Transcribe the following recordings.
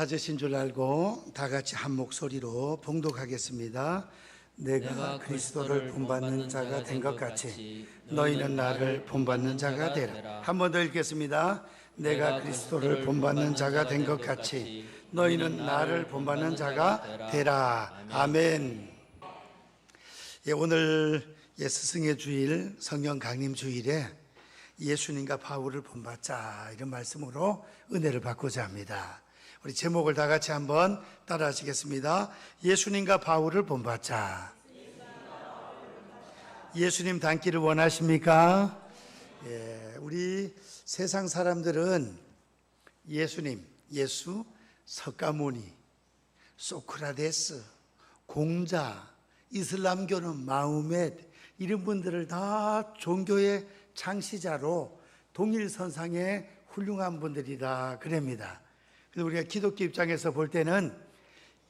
찾으신 줄 알고 다 같이 한 목소리로 봉독하겠습니다. 내가 그리스도를 본받는 자가 된 것 같이 너희는 나를 본받는 자가 되라. 한 번 더 읽겠습니다. 내가 그리스도를 본받는 자가 된 것 같이 너희는 나를 본받는 자가 되라. 아멘. 예, 오늘 예, 스승의 주일 성령 강림 주일에 예수님과 바울을 본받자 이런 말씀으로 은혜를 받고자 합니다. 우리 제목을 다 같이 한번 따라 하시겠습니다. 예수님과 바울을 본받자. 예수님 닮기를 원하십니까? 예, 우리 세상 사람들은 예수님, 예수, 석가모니, 소크라테스, 공자, 이슬람교는 마우멧 이런 분들을 다 종교의 창시자로 동일선상에 훌륭한 분들이다 그럽니다. 그래서 우리가 기독교 입장에서 볼 때는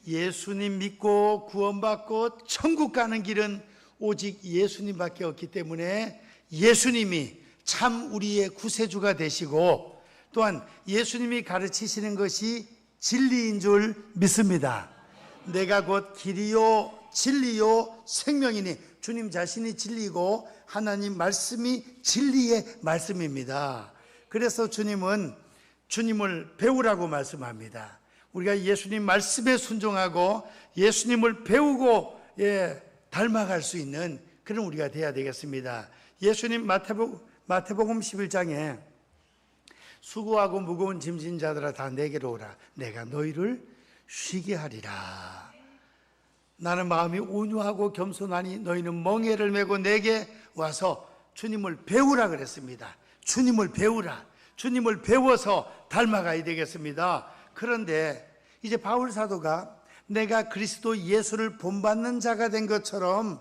예수님 믿고 구원받고 천국 가는 길은 오직 예수님밖에 없기 때문에 예수님이 참 우리의 구세주가 되시고 또한 예수님이 가르치시는 것이 진리인 줄 믿습니다. 내가 곧 길이요 진리요 생명이니 주님 자신이 진리고 하나님 말씀이 진리의 말씀입니다. 그래서 주님은 주님을 배우라고 말씀합니다. 우리가 예수님 말씀에 순종하고 예수님을 배우고 예, 닮아갈 수 있는 그런 우리가 돼야 되겠습니다. 예수님 마태복, 마태복음 11장에 수고하고 무거운 짐진 자들아 다 내게로 오라. 내가 너희를 쉬게 하리라. 나는 마음이 온유하고 겸손하니 너희는 멍에를 메고 내게 와서 주님을 배우라 그랬습니다. 주님을 배우라. 주님을 배워서 닮아가야 되겠습니다. 그런데 이제 바울 사도가 내가 그리스도 예수를 본받는 자가 된 것처럼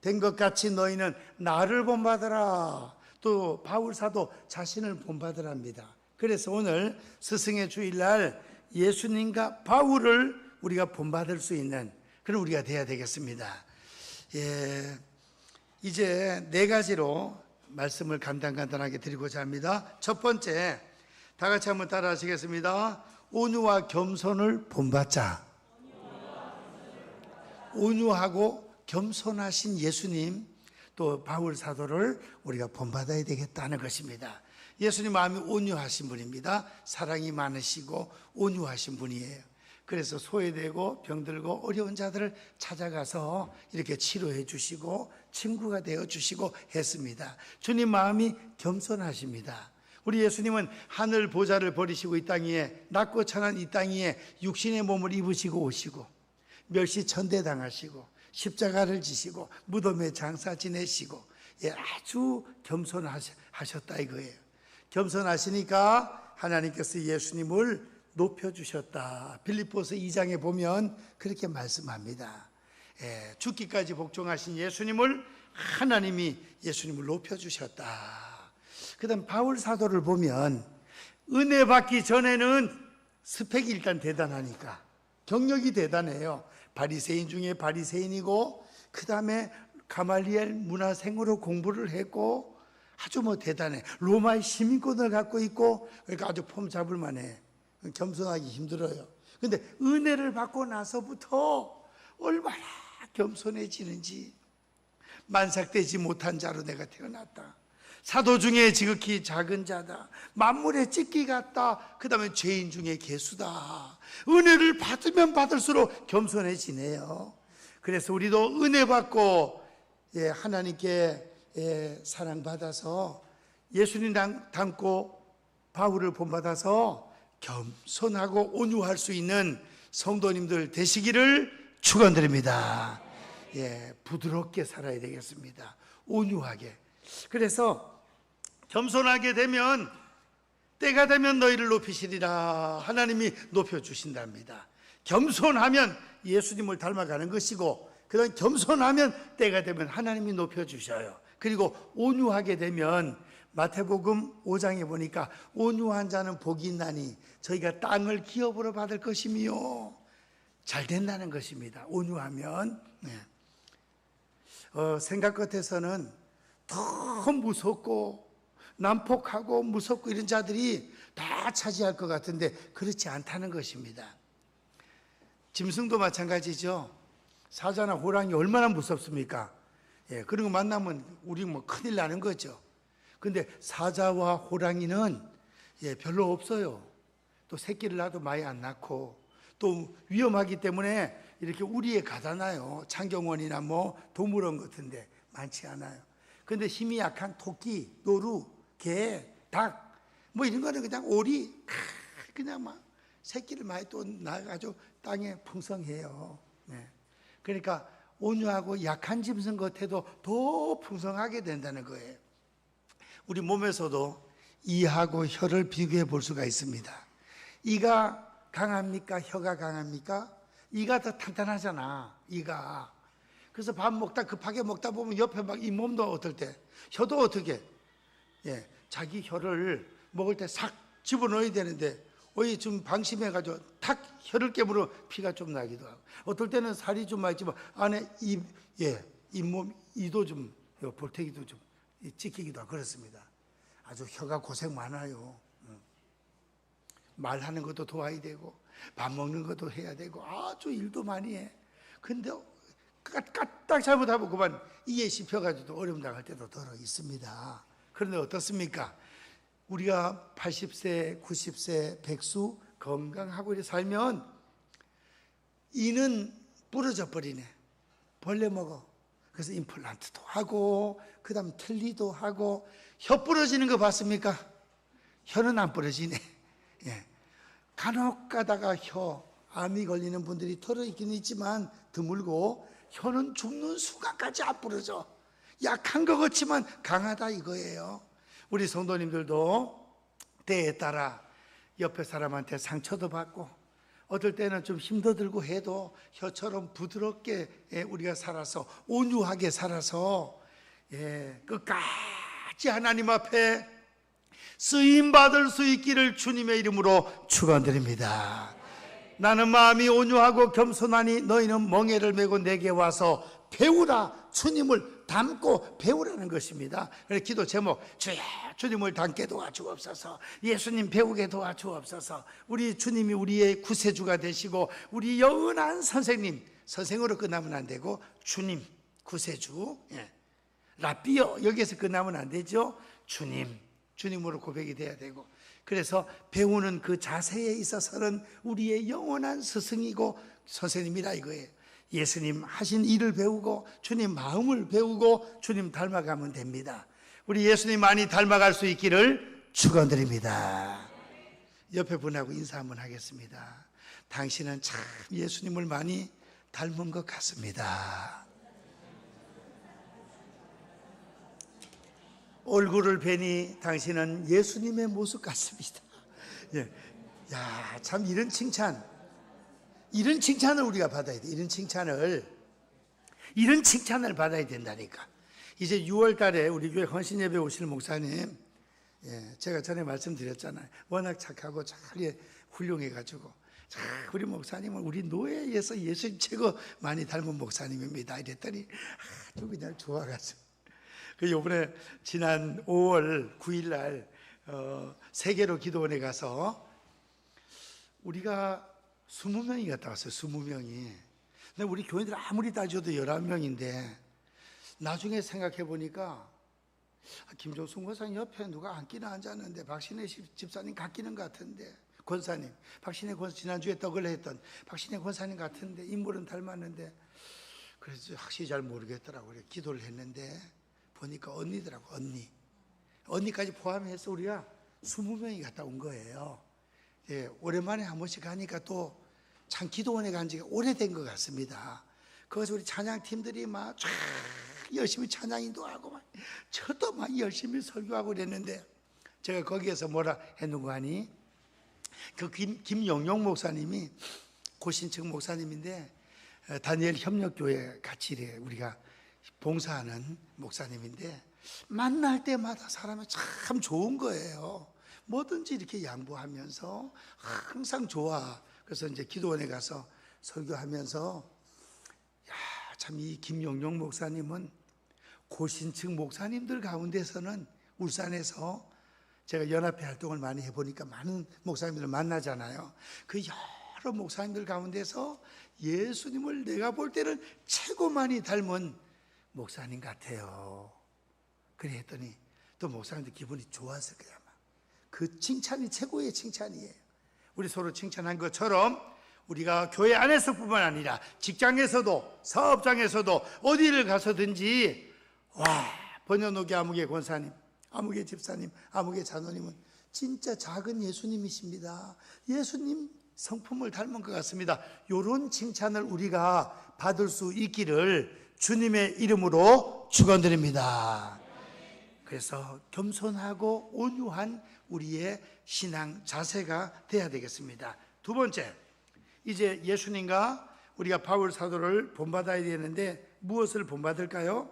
된 것 같이 너희는 나를 본받으라. 또 바울 사도 자신을 본받으랍니다. 그래서 오늘 스승의 주일날 예수님과 바울을 우리가 본받을 수 있는 그런 우리가 돼야 되겠습니다. 예, 이제 네 가지로 말씀을 간단간단하게 드리고자 합니다. 첫 번째, 다 같이 한번 따라 하시겠습니다. 온유와 겸손을 본받자. 온유하고 겸손하신 예수님, 또 바울 사도를 우리가 본받아야 되겠다는 것입니다. 예수님 마음이 온유하신 분입니다. 사랑이 많으시고 온유하신 분이에요. 그래서 소외되고 병들고 어려운 자들을 찾아가서 이렇게 치료해 주시고 친구가 되어 주시고 했습니다. 주님 마음이 겸손하십니다. 우리 예수님은 하늘 보좌를 버리시고 이땅 위에 낮고 천한 이땅 위에 육신의 몸을 입으시고 오시고 멸시 천대 당하시고 십자가를 지시고 무덤에 장사 지내시고 예, 아주 겸손하셨다 이거예요. 겸손하시니까 하나님께서 예수님을 높여주셨다. 빌립보서 2장에 보면 그렇게 말씀합니다. 예, 죽기까지 복종하신 예수님을 하나님이 예수님을 높여주셨다. 그 다음 바울 사도를 보면 은혜 받기 전에는 스펙이 일단 대단하니까 경력이 대단해요. 바리새인 중에 바리새인이고 그 다음에 가말리엘 문화생으로 공부를 했고 아주 뭐 대단해. 로마의 시민권을 갖고 있고 그러니까 아주 폼 잡을 만해. 겸손하기 힘들어요. 근데 은혜를 받고 나서부터 얼마나 겸손해지는지 만삭되지 못한 자로 내가 태어났다. 사도 중에 지극히 작은 자다. 만물의 찢기 같다. 그 다음에 죄인 중에 개수다. 은혜를 받으면 받을수록 겸손해지네요. 그래서 우리도 은혜 받고 예, 하나님께 예, 사랑받아서 예수님 닮고 바울을 본받아서 겸손하고 온유할 수 있는 성도님들 되시기를 축원드립니다. 예, 부드럽게 살아야 되겠습니다. 온유하게. 그래서 겸손하게 되면 때가 되면 너희를 높이시리라 하나님이 높여 주신답니다. 겸손하면 예수님을 닮아가는 것이고 그런 겸손하면 때가 되면 하나님이 높여 주셔요. 그리고 온유하게 되면 마태복음 5장에 보니까 온유한 자는 복이 있나니 저희가 땅을 기업으로 받을 것이며 잘 된다는 것입니다. 온유하면 네. 어, 생각 끝에서는 더 무섭고 난폭하고 무섭고 이런 자들이 다 차지할 것 같은데 그렇지 않다는 것입니다. 짐승도 마찬가지죠. 사자나 호랑이 얼마나 무섭습니까? 예, 그런 거 만나면 우리 뭐 큰일 나는 거죠. 근데 사자와 호랑이는 예, 별로 없어요. 또 새끼를 낳아도 많이 안 낳고 또 위험하기 때문에 이렇게 우리에 가다 놔요. 창경원이나 뭐 동물원 같은데 많지 않아요. 근데 힘이 약한 토끼, 노루, 개, 닭 뭐 이런 거는 그냥 오리 그냥 막 새끼를 많이 또 낳아가지고 땅에 풍성해요. 네. 그러니까 온유하고 약한 짐승 같아도 더 풍성하게 된다는 거예요. 우리 몸에서도 이하고 혀를 비교해 볼 수가 있습니다. 이가 강합니까? 혀가 강합니까? 이가 더 탄탄하잖아. 이가. 그래서 밥 먹다 급하게 먹다 보면 옆에 막 이 몸도 어떨 때 혀도 어떻게 예 자기 혀를 먹을 때 싹 집어넣어야 되는데 어이 좀 방심해가지고 탁 혀를 깨물어 피가 좀 나기도 하고 어떨 때는 살이 좀 많지만 안에 입 예 잇몸 이도 좀요 볼태기도 좀 찍히기도 하고 그렇습니다. 아주 혀가 고생 많아요. 음. 말하는 것도 도와야 되고 밥 먹는 것도 해야 되고 아주 일도 많이 해. 근데 까- 까딱 잘못하면 그만 이에 씹혀가지고 어려움 당할 때도 더러 있습니다. 그런데 어떻습니까? 우리가 80세, 90세, 백수 건강하고 이렇게 살면 이는 부러져 버리네. 벌레 먹어. 그래서 임플란트도 하고 그다음 틀니도 하고 혀 부러지는 거 봤습니까? 혀는 안 부러지네. 예. 간혹 가다가 혀 암이 걸리는 분들이 털어 있긴 있지만 드물고 혀는 죽는 순간까지 안 부러져. 약한 것 같지만 강하다 이거예요. 우리 성도님들도 때에 따라 옆에 사람한테 상처도 받고 어떨 때는 좀 힘도 들고 해도 혀처럼 부드럽게 예, 우리가 살아서 온유하게 살아서 예, 끝까지 하나님 앞에 쓰임 받을 수 있기를 주님의 이름으로 축원드립니다. 나는 마음이 온유하고 겸손하니 너희는 멍에를 메고 내게 와서 배우라 주님을 닮고 배우라는 것입니다. 그래서 기도 제목 주여 주님을 닮게 도와주옵소서. 예수님 배우게 도와주옵소서. 우리 주님이 우리의 구세주가 되시고 우리 영원한 선생님 선생으로 끝나면 안 되고 주님 구세주 예. 라비어 여기에서 끝나면 안 되죠. 주님 주님으로 고백이 돼야 되고 그래서 배우는 그 자세에 있어서는 우리의 영원한 스승이고 선생님이라 이거예요. 예수님 하신 일을 배우고 주님 마음을 배우고 주님 닮아가면 됩니다. 우리 예수님 많이 닮아갈 수 있기를 축원드립니다. 옆에 분하고 인사 한번 하겠습니다. 당신은 참 예수님을 많이 닮은 것 같습니다. 얼굴을 뵈니 당신은 예수님의 모습 같습니다. 예. 야, 참 이런 칭찬, 이런 칭찬을 우리가 받아야 돼. 이런 칭찬을, 이런 칭찬을 받아야 된다니까. 이제 6월 달에 우리 교회 헌신 예배 오실 목사님, 예, 제가 전에 말씀드렸잖아요. 워낙 착하고 잘 예, 훌륭해가지고. 자, 우리 목사님은 우리 노예에서 예수님 최고 많이 닮은 목사님입니다. 이랬더니 아주 그냥 좋아가지고. 그 요번에 지난 5월 9일 날 어, 세계로 기도원에 가서 우리가 20명이 갔다 왔어요. 20명이. 근데 우리 교인들 아무리 따져도 11명인데 나중에 생각해 보니까 아, 김종순 권사님 옆에 누가 앉기는 앉았는데 박신혜 집- 집사님 같기는 같은데 권사님 박신혜 권사 지난주에 떡을 했던 박신혜 권사님 같은데 인물은 닮았는데 그래서 확실히 잘 모르겠더라고요. 기도를 했는데 보니까 언니더라고 언니. 언니까지 포함해서 우리가 20명이 갔다 온 거예요. 예, 오랜만에 한 번씩 가니까 또 참 기도원에 간 지가 오래된 것 같습니다. 거기서 우리 찬양팀들이 막 쫙 열심히 찬양 인도 하고 막 저도 막 열심히 설교하고 그랬는데 제가 거기에서 뭐라 했는고 하니 그 김, 김영용 목사님이 고신층 목사님인데 어, 다니엘 협력교회 같이 이래 우리가 봉사하는 목사님인데 만날 때마다 사람이 참 좋은 거예요. 뭐든지 이렇게 양보하면서 항상 좋아. 그래서 이제 기도원에 가서 설교하면서 야, 참 이 김용용 목사님은 고신층 목사님들 가운데서는 울산에서 제가 연합회 활동을 많이 해보니까 많은 목사님들을 만나잖아요. 그 여러 목사님들 가운데서 예수님을 내가 볼 때는 최고 많이 닮은 목사님 같아요. 그래 했더니 또 목사님들 기분이 좋았을 거야. 그 칭찬이 최고의 칭찬이에요. 우리 서로 칭찬한 것처럼 우리가 교회 안에서뿐만 아니라 직장에서도 사업장에서도 어디를 가서든지 와 번연옥의 아무개 권사님, 아무개 집사님, 아무개 자노님은 진짜 작은 예수님이십니다. 예수님 성품을 닮은 것 같습니다. 이런 칭찬을 우리가 받을 수 있기를 주님의 이름으로 축원드립니다. 그래서 겸손하고 온유한 우리의 신앙 자세가 돼야 되겠습니다. 두 번째, 이제 예수님과 우리가 바울 사도를 본받아야 되는데 무엇을 본받을까요?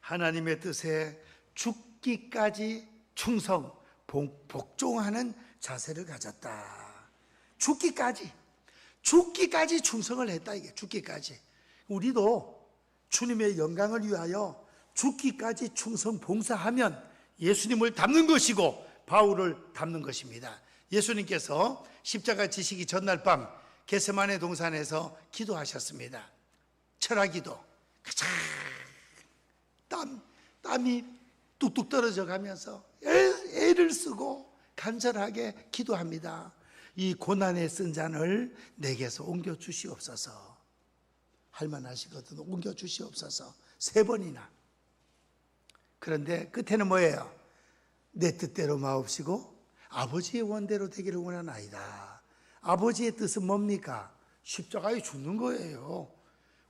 하나님의 뜻에 죽기까지 충성, 복- 복종하는 자세를 가졌다. 죽기까지, 죽기까지 충성을 했다 이게 죽기까지. 우리도 주님의 영광을 위하여 죽기까지 충성 봉사하면 예수님을 닮는 것이고 바울을 닮는 것입니다. 예수님께서 십자가 지시기 전날 밤 게세마네 동산에서 기도하셨습니다. 철학기도. 가장 땀, 땀이 뚝뚝 떨어져 가면서 애, 애를 쓰고 간절하게 기도합니다. 이 고난에 쓴 잔을 내게서 옮겨 주시옵소서. 할만하시거든 옮겨 주시옵소서. 세 번이나. 그런데 끝에는 뭐예요? 내 뜻대로 마옵시고 아버지의 원대로 되기를 원하나이다. 아버지의 뜻은 뭡니까? 십자가에 죽는 거예요.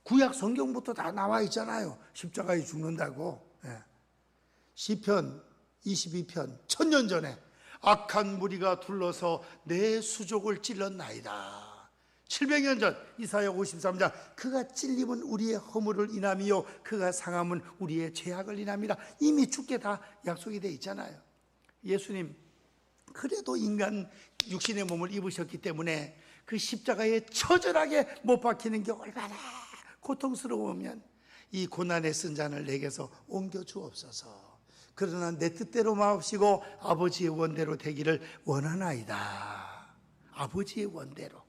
구약 성경부터 다 나와 있잖아요. 십자가에 죽는다고. 예. 시편 22편 천년 전에 악한 무리가 둘러서 내 수족을 찔렀나이다. 700년 전 이사야 53장 그가 찔림은 우리의 허물을 인함이요 그가 상함은 우리의 죄악을 인함이라 이미 죽게 다 약속이 돼 있잖아요. 예수님 그래도 인간 육신의 몸을 입으셨기 때문에 그 십자가에 처절하게 못 박히는 게 얼마나 고통스러우면 이 고난의 쓴 잔을 내게서 옮겨 주옵소서. 그러나 내 뜻대로 마옵시고 아버지의 원대로 되기를 원하나이다. 아버지의 원대로.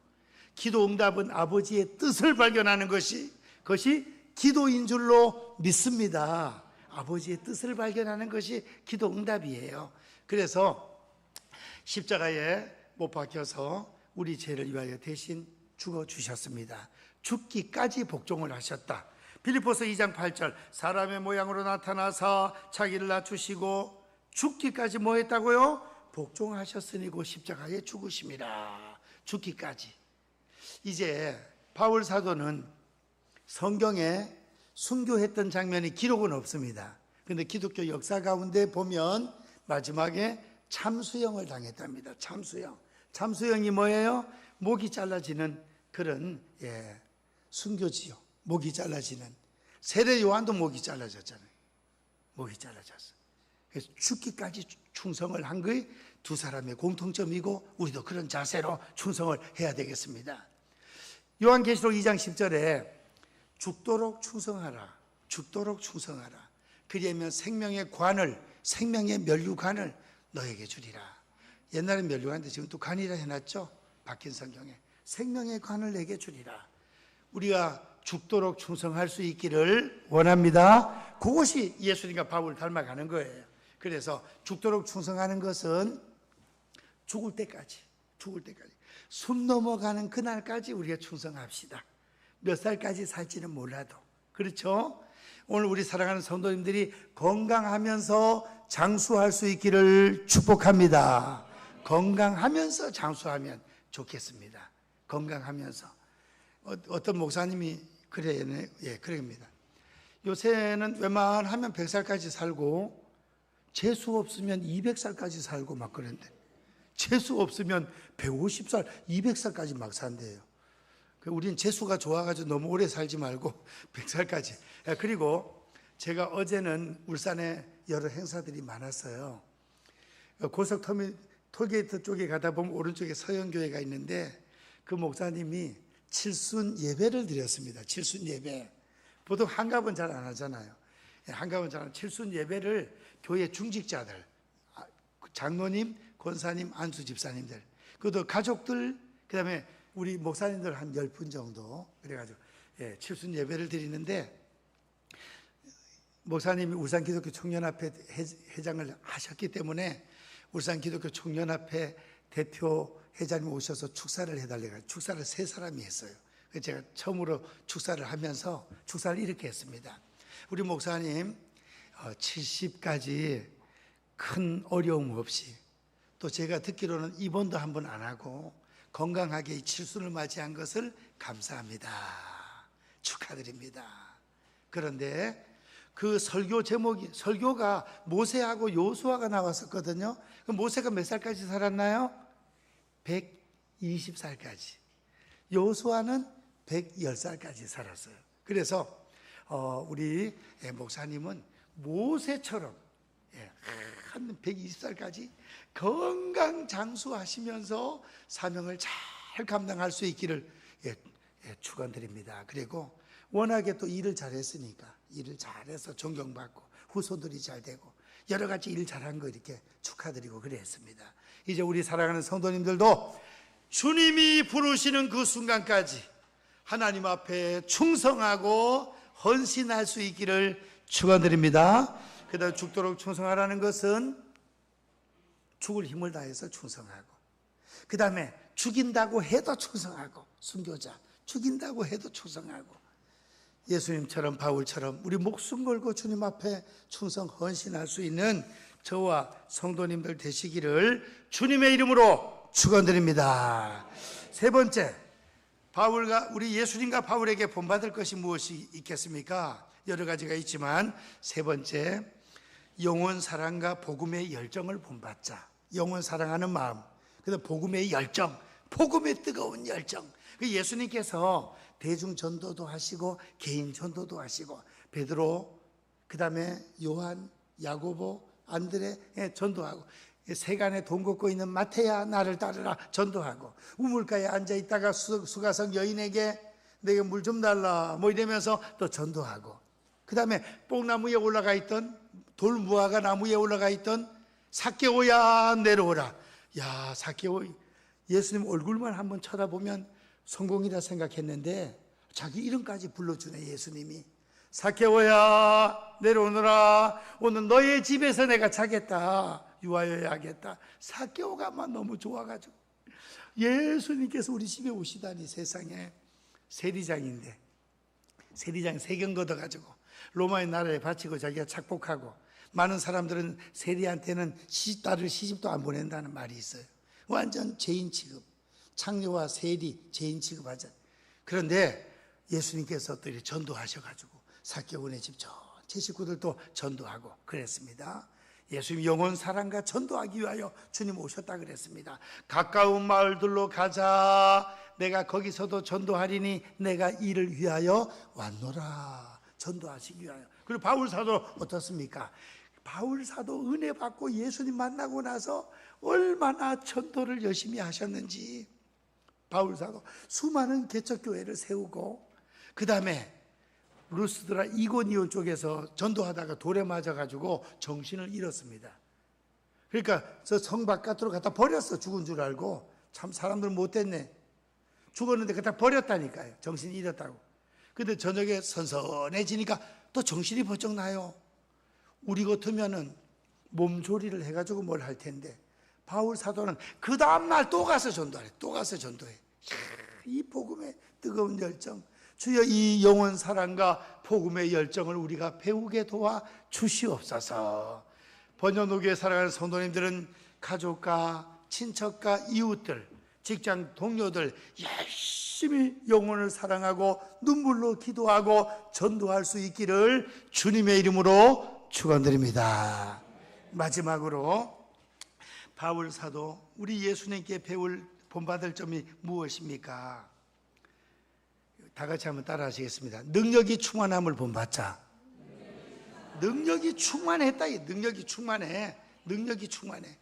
기도 응답은 아버지의 뜻을 발견하는 것이 그것이 기도인 줄로 믿습니다. 아버지의 뜻을 발견하는 것이 기도 응답이에요. 그래서 십자가에 못 박혀서 우리 죄를 위하여 대신 죽어 주셨습니다. 죽기까지 복종을 하셨다. 빌립보서 2장 8절 사람의 모양으로 나타나서 자기를 낮추시고 죽기까지 뭐 했다고요? 복종하셨으니 고 십자가에 죽으심이라. 죽기까지. 이제 바울 사도는 성경에 순교했던 장면이 기록은 없습니다. 근데 기독교 역사 가운데 보면 마지막에 참수형을 당했답니다. 참수형. 참수형이 뭐예요? 목이 잘라지는 그런 예, 순교지요. 목이 잘라지는 세례 요한도 목이 잘라졌잖아요. 목이 잘라졌어. 그래서 죽기까지 충성을 한 것이 두 사람의 공통점이고 우리도 그런 자세로 충성을 해야 되겠습니다. 요한계시록 2장 10절에 죽도록 충성하라. 죽도록 충성하라. 그리하면 생명의 관을 생명의 멸류관을 너에게 주리라. 옛날에 멸류관인데 지금 또 관이라 해놨죠. 바뀐 성경에 생명의 관을 내게 주리라. 우리가 죽도록 충성할 수 있기를 원합니다. 그것이 예수님과 바울을 닮아가는 거예요. 그래서 죽도록 충성하는 것은 죽을 때까지, 죽을 때까지. 숨 넘어가는 그날까지 우리가 충성합시다. 몇 살까지 살지는 몰라도. 그렇죠? 오늘 우리 사랑하는 성도님들이 건강하면서 장수할 수 있기를 축복합니다. 건강하면서 장수하면 좋겠습니다. 건강하면서. 어, 어떤 목사님이 그래요. 예, 그럽니다. 요새는 웬만하면 100살까지 살고 재수 없으면 200살까지 살고 막 그런데 재수 없으면 150살, 200살까지 막 산대요. 그 우린 재수가 좋아가지고 너무 오래 살지 말고 100살까지. 그리고 제가 어제는 울산에 여러 행사들이 많았어요. 고속 터미, 톨게이트 쪽에 가다 보면 오른쪽에 서영교회가 있는데 그 목사님이 칠순 예배를 드렸습니다. 칠순 예배. 보통 한갑은 잘 안 하잖아요. 예, 한갑은 잘 안, 칠순 예배를 교회 중직자들, 아, 장로님, 권사님, 안수 집사님들, 그것도 가족들, 그 다음에 우리 목사님들 한 열 분 정도 그래가지고 예, 칠순 예배를 드리는데 목사님이 울산 기독교 청년합회 회- 회장을 하셨기 때문에 울산 기독교 청년합회 대표 회장님 오셔서 축사를 해달래가 축사를 세 사람이 했어요. 제가 처음으로 축사를 하면서 축사를 이렇게 했습니다. 우리 목사님 70까지 큰 어려움 없이 또 제가 듣기로는 입원도 한 번 안 하고 건강하게 이 칠순을 맞이한 것을 감사합니다. 축하드립니다. 그런데 그 설교 제목이 설교가 모세하고 요수아가 나왔었거든요. 그 모세가 몇 살까지 살았나요? 120살까지. 요수아는 110살까지 살았어요. 그래서 어, 우리 예, 목사님은 모세처럼 예, 한 120살까지 건강 장수하시면서 사명을 잘 감당할 수 있기를 예, 예, 축원드립니다. 그리고 워낙에 또 일을 잘했으니까 일을 잘해서 존경받고 후손들이 잘 되고 여러 가지 일 잘한 거 이렇게 축하드리고 그랬습니다. 이제 우리 사랑하는 성도님들도 주님이 부르시는 그 순간까지 하나님 앞에 충성하고 헌신할 수 있기를 축원드립니다. 그다음 죽도록 충성하라는 것은 죽을 힘을 다해서 충성하고 그 다음에 죽인다고 해도 충성하고 순교자 죽인다고 해도 충성하고 예수님처럼 바울처럼 우리 목숨 걸고 주님 앞에 충성 헌신할 수 있는 저와 성도님들 되시기를 주님의 이름으로 축원드립니다. 세 번째 바울과 우리 예수님과 바울에게 본받을 것이 무엇이 있겠습니까? 여러 가지가 있지만 세 번째 영원 사랑과 복음의 열정을 본받자. 영원 사랑하는 마음. 그다음 복음의 열정, 복음의 뜨거운 열정. 그 예수님께서 대중 전도도 하시고 개인 전도도 하시고 베드로 그다음에 요한, 야고보, 안드레 예, 전도하고 세간에 돈 걷고 있는 마태야 나를 따르라 전도하고 우물가에 앉아 있다가 수, 수가성 여인에게 내게 물 좀 달라 뭐 이러면서 또 전도하고 그 다음에 뽕나무에 올라가 있던 돌무화과 나무에 올라가 있던 사케오야 내려오라. 야 사케오 예수님 얼굴만 한번 쳐다보면 성공이다 생각했는데 자기 이름까지 불러주네 예수님이. 사케오야 내려오너라. 오늘 너의 집에서 내가 자겠다. 유하여야 하겠다. 사케오가만 너무 좋아가지고. 예수님께서 우리 집에 오시다니 세상에. 세리장인데. 세리장 세경 걷어가지고 로마의 나라에 바치고 자기가 착복하고 많은 사람들은 세리한테는 시집 딸을 시집도 안 보낸다는 말이 있어요 완전 죄인 취급 창녀와 세리 죄인 취급하자 그런데 예수님께서 또 전도하셔가지고 사개원의 집 전체 식구들도 전도하고 그랬습니다. 예수님 영원 사랑과 전도하기 위하여 주님 오셨다 그랬습니다. 가까운 마을들로 가자. 내가 거기서도 전도하리니 내가 이를 위하여 왔노라. 전도하시기 위하여. 그리고 바울 사도 어떻습니까? 바울 사도 은혜 받고 예수님 만나고 나서 얼마나 전도를 열심히 하셨는지 바울 사도 수많은 개척 교회를 세우고 그 다음에 루스드라 이고니온 쪽에서 전도하다가 돌에 맞아가지고 정신을 잃었습니다. 그러니까 저 성 바깥으로 갖다 버렸어 죽은 줄 알고 참 사람들 못됐네. 죽었는데 갖다 버렸다니까요. 정신 잃었다고. 근데 저녁에 선선해지니까 또 정신이 번쩍 나요. 우리 같으면은 몸조리를 해가지고 뭘 할 텐데 바울 사도는 그 다음날 또 가서 전도하래. 또 가서 전도해. 이 복음의 뜨거운 열정. 주여 이 영원 사랑과 복음의 열정을 우리가 배우게 도와 주시옵소서. 번연옥에 살아가는 성도님들은 가족과 친척과 이웃들, 직장 동료들 열심히 영혼을 사랑하고 눈물로 기도하고 전도할 수 있기를 주님의 이름으로 축원드립니다. 마지막으로 바울 사도 우리 예수님께 배울 본받을 점이 무엇입니까? 다 같이 한번 따라 하시겠습니다. 능력이 충만함을 본받자. 능력이 충만했다. 이 능력이 충만해. 능력이 충만해.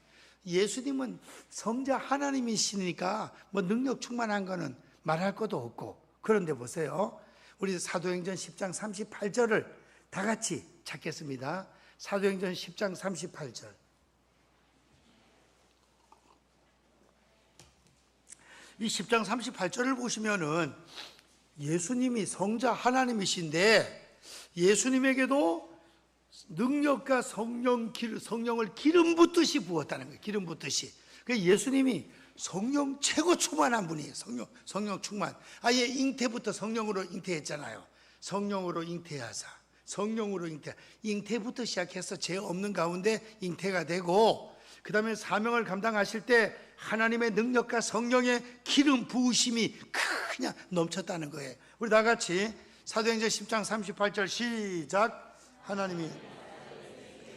예수님은 성자 하나님이시니까 뭐 능력 충만한 거는 말할 것도 없고 그런데 보세요. 우리 사도행전 10장 38절을 다 같이 찾겠습니다. 사도행전 10장 38절. 이 10장 38절을 보시면은 예수님이 성자 하나님이신데 예수님에게도 능력과 성령, 성령을 기름 붓듯이 부었다는 거예요. 기름 붓듯이. 그 예수님이 성령 최고 충만한 분이에요. 성령, 성령 충만. 아예 잉태부터 성령으로 잉태했잖아요. 성령으로 잉태하사. 성령으로 잉태. 잉태부터 시작해서 죄 없는 가운데 잉태가 되고 그 다음에 사명을 감당하실 때 하나님의 능력과 성령의 기름 부으심이 그냥 넘쳤다는 거예요. 우리 다 같이 사도행전 10장 38절 시작. 하나님이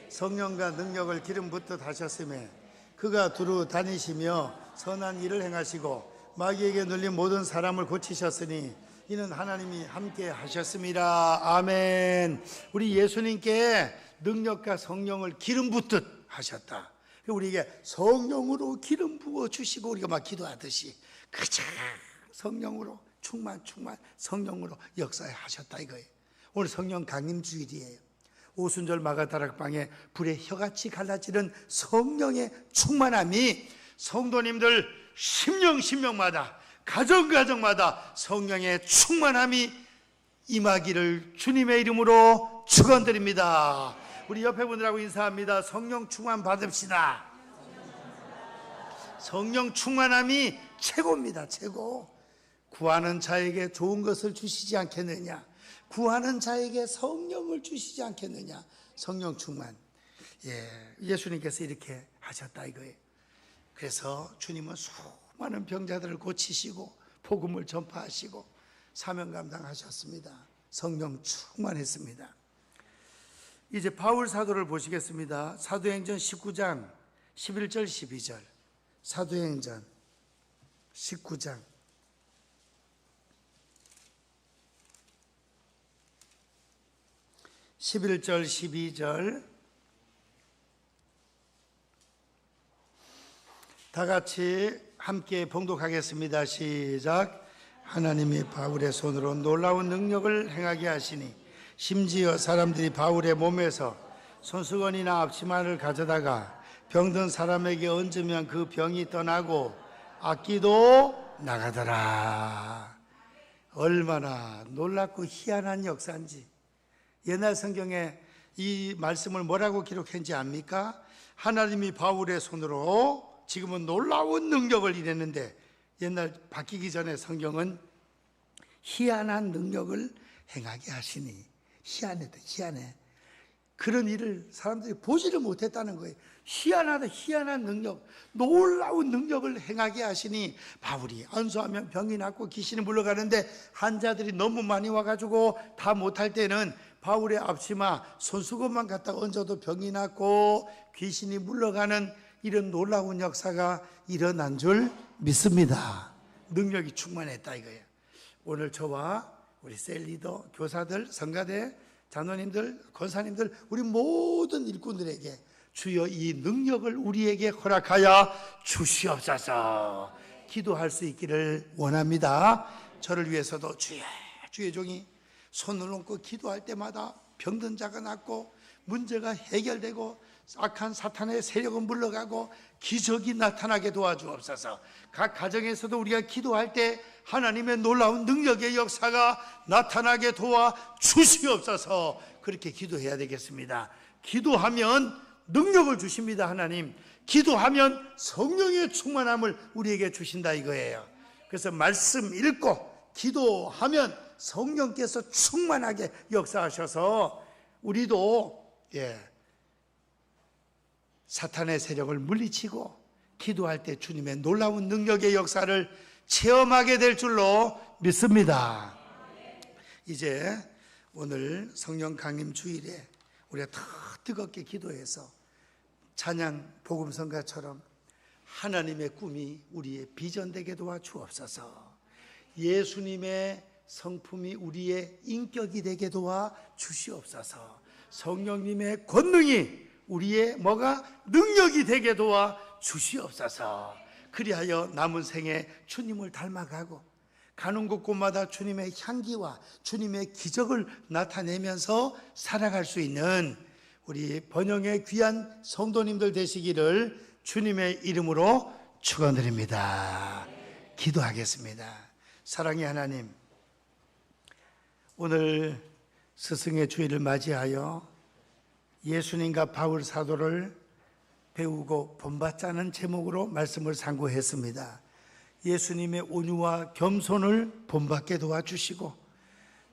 성령과 능력을 기름 붓듯 하셨음에 그가 두루 다니시며 선한 일을 행하시고 마귀에게 눌린 모든 사람을 고치셨으니 이는 하나님이 함께 하셨습니다. 아멘. 우리 예수님께 능력과 성령을 기름 붓듯 하셨다. 우리에게 성령으로 기름 부어 주시고 우리가 막 기도하듯이 그저 성령으로 충만 충만 성령으로 역사에 하셨다 이거예요. 오늘 성령 강림 주일이에요. 오순절 마가다락방에 불의 혀같이 갈라지는 성령의 충만함이 성도님들 심령 심령마다 가정 가정마다 성령의 충만함이 임하기를 주님의 이름으로 축원드립니다. 우리 옆에 분들하고 인사합니다. 성령 충만 받읍시다. 성령 충만함이 최고입니다. 최고. 구하는 자에게 좋은 것을 주시지 않겠느냐? 구하는 자에게 성령을 주시지 않겠느냐? 성령 충만. 예, 예수님께서 이렇게 하셨다 이거예요. 그래서 주님은 수 많은 병자들을 고치시고 복음을 전파하시고 사명 감당하셨습니다. 성령 충만했습니다. 이제 바울 사도를 보시겠습니다. 사도행전 19장 11절 12절. 사도행전 19장 11절 12절 다 같이 함께 봉독하겠습니다. 시작. 하나님이 바울의 손으로 놀라운 능력을 행하게 하시니 심지어 사람들이 바울의 몸에서 손수건이나 앞치마를 가져다가 병든 사람에게 얹으면 그 병이 떠나고 악기도 나가더라. 얼마나 놀랍고 희한한 역사인지 옛날 성경에 이 말씀을 뭐라고 기록했는지 압니까? 하나님이 바울의 손으로 지금은 놀라운 능력을 이랬는데 옛날 바뀌기 전에 성경은 희한한 능력을 행하게 하시니 희한했다 희한해. 그런 일을 사람들이 보지를 못했다는 거예요. 희한하다 희한한 능력 놀라운 능력을 행하게 하시니 바울이 안수하면 병이 낫고 귀신이 물러가는데 환자들이 너무 많이 와가지고 다 못할 때는 바울의 앞치마 손수건만 갖다 얹어도 병이 낫고 귀신이 물러가는 이런 놀라운 역사가 일어난 줄 믿습니다. 능력이 충만했다 이거예요. 오늘 저와 우리 셀리더, 교사들, 성가대, 장로님들, 권사님들, 우리 모든 일꾼들에게 주여 이 능력을 우리에게 허락하여 주시옵소서. 기도할 수 있기를 원합니다. 저를 위해서도 주여, 주의 종이 손을 얹고 기도할 때마다 병든 자가 낫고 문제가 해결되고 악한 사탄의 세력은 물러가고 기적이 나타나게 도와주옵소서. 각 가정에서도 우리가 기도할 때 하나님의 놀라운 능력의 역사가 나타나게 도와 주시옵소서. 그렇게 기도해야 되겠습니다. 기도하면 능력을 주십니다, 하나님. 기도하면 성령의 충만함을 우리에게 주신다 이거예요. 그래서 말씀 읽고 기도하면 성령께서 충만하게 역사하셔서 우리도 예, 사탄의 세력을 물리치고 기도할 때 주님의 놀라운 능력의 역사를 체험하게 될 줄로 믿습니다. 이제 오늘 성령 강림 주일에 우리가 더 뜨겁게 기도해서 찬양 복음성가처럼 하나님의 꿈이 우리의 비전되게 도와주옵소서. 예수님의 성품이 우리의 인격이 되게 도와 주시옵소서. 성령님의 권능이 우리의 뭐가 능력이 되게 도와 주시옵소서. 그리하여 남은 생에 주님을 닮아가고 가는 곳곳마다 주님의 향기와 주님의 기적을 나타내면서 살아갈 수 있는 우리 번영의 귀한 성도님들 되시기를 주님의 이름으로 축원드립니다. 기도하겠습니다. 사랑의 하나님, 오늘 스승의 주일을 맞이하여 예수님과 바울 사도를 배우고 본받자는 제목으로 말씀을 상고했습니다. 예수님의 온유와 겸손을 본받게 도와주시고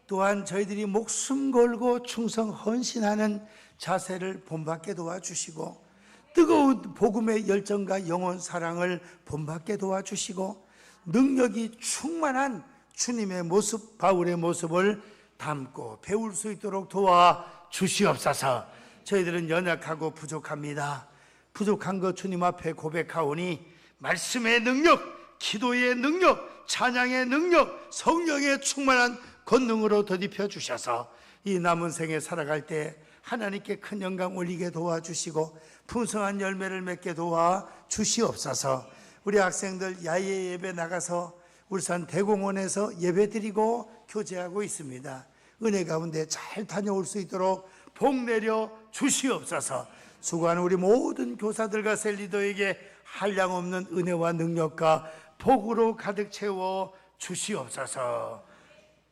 또한 저희들이 목숨 걸고 충성 헌신하는 자세를 본받게 도와주시고 뜨거운 복음의 열정과 영혼 사랑을 본받게 도와주시고 능력이 충만한 주님의 모습, 바울의 모습을 담고 배울 수 있도록 도와 주시옵소서. 저희들은 연약하고 부족합니다. 부족한 것 주님 앞에 고백하오니 말씀의 능력, 기도의 능력, 찬양의 능력, 성령의 충만한 권능으로 더딥혀 주셔서 이 남은 생에 살아갈 때 하나님께 큰 영광 올리게 도와주시고 풍성한 열매를 맺게 도와 주시옵소서. 우리 학생들 야외 예배 나가서 울산 대공원에서 예배 드리고 교제하고 있습니다. 은혜 가운데 잘 다녀올 수 있도록 복 내려 주시옵소서. 수고하는 우리 모든 교사들과 셀리더에게 한량 없는 은혜와 능력과 복으로 가득 채워 주시옵소서.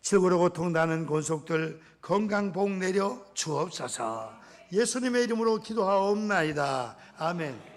질고로 고통나는 권속들 건강 복 내려 주옵소서. 예수님의 이름으로 기도하옵나이다. 아멘.